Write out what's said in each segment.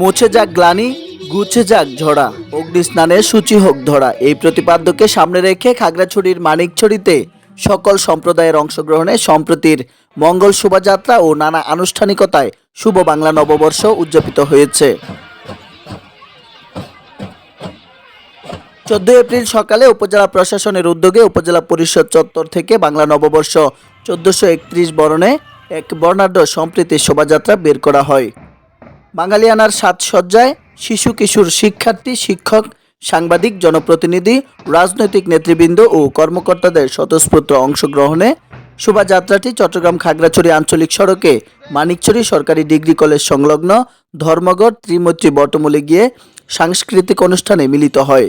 মুছে যাক গ্লানি, গুছে যাক ঝড়া। অগ্নি স্নানে সূচি হোক ধরা। এই প্রতিপাদ্যকে সামনে রেখে খাগড়াছড়ির মানিকছড়িতে সকল সম্প্রদায়ের অংশগ্রহণে সম্প্রতির মঙ্গল শোভাযাত্রা ও নানা আনুষ্ঠানিকতায় শুভ বাংলা নববর্ষ উদযাপিত হয়েছে। চোদ্দই এপ্রিল সকালে উপজেলা প্রশাসনের উদ্যোগে উপজেলা পরিষদ চত্বর থেকে বাংলা নববর্ষ চোদ্দশো একত্রিশ বরণে এক বর্ণাঢ্য সম্প্রীতি শোভাযাত্রা বের করা হয়। বাঙালিয়ানার সাজসজ্জায় শিশু কিশোর শিক্ষার্থী, শিক্ষক, সাংবাদিক, জনপ্রতিনিধি, রাজনৈতিক নেতৃবৃন্দ ও কর্মকর্তাদের স্বতঃস্ফূর্ত অংশগ্রহণে শোভাযাত্রাটি চট্টগ্রাম খাগড়াছড়ি আঞ্চলিক সড়কে মানিকছড়ি সরকারি ডিগ্রি কলেজ সংলগ্ন ধর্মগড় ত্রিমৈত্রী বটমূলে গিয়ে সাংস্কৃতিক অনুষ্ঠানে মিলিত হয়।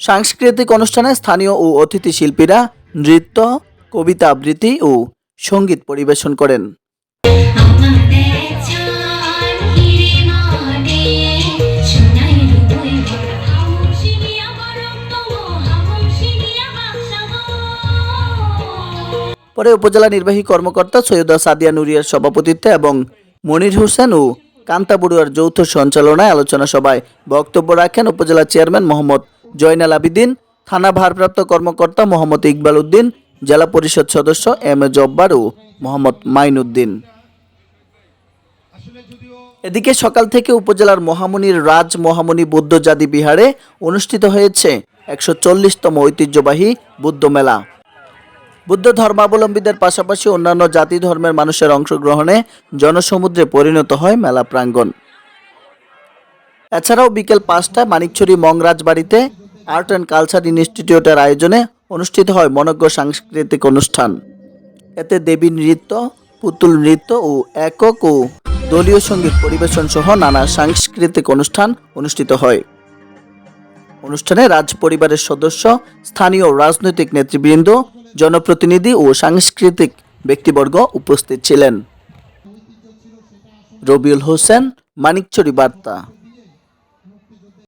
সাংস্কৃতিক অনুষ্ঠানে স্থানীয় ও অতিথি শিল্পীরা নৃত্য কবিতা আবৃত্তি ও সংগীত পরিবেশন করেন। পরে উপজেলা নির্বাহী কর্মকর্তা সৈয়দা সাদিয়া নুরিয়ার সভাপতিত্বে এবং মনির হোসেন ও কান্তা বড়ুয়ার যৌথ সঞ্চালনায় আলোচনা সভায় বক্তব্য রাখেন উপজেলা চেয়ারম্যান মোহাম্মদ জয়নাল আবিদিন, থানা ভারপ্রাপ্ত কর্মকর্তা মোহাম্মদ ইকবাল উদ্দিন জেলা পরিষদ সদস্য এম এ জব্বার ও মোহাম্মদ মাইনুদ্দিন। এদিকে সকাল থেকে উপজেলার মহামনির রাজ মহামনি বুদ্ধ জাতি বিহারে অনুষ্ঠিত হয়েছে একশো চল্লিশতম ঐতিহ্যবাহী বুদ্ধ মেলা। বুদ্ধ ধর্মাবলম্বীদের পাশাপাশি অন্যান্য জাতি ধর্মের মানুষের অংশগ্রহণে জনসমুদ্রে পরিণত হয় মেলা প্রাঙ্গণ। এছাড়াও বিকেল পাঁচটায় মানিকছড়ি মংরাজ বাড়িতে আর্ট অ্যান্ড কালচার ইনস্টিটিউটের আয়োজনে অনুষ্ঠিত হয় মনজ্ঞ সাংস্কৃতিক অনুষ্ঠান। এতে দেবী নৃত্য, পুতুল নৃত্য ও একক ও দলীয় সংগীত পরিবেশন সহ নানা সাংস্কৃতিক অনুষ্ঠান অনুষ্ঠিত হয়। অনুষ্ঠানে রাজ পরিবারের সদস্য, স্থানীয় রাজনৈতিক নেতৃবৃন্দ, জনপ্রতিনিধি ও সাংস্কৃতিক ব্যক্তিবর্গ উপস্থিত ছিলেন। রবিউল হোসেন, মানিকচুরি বার্তা।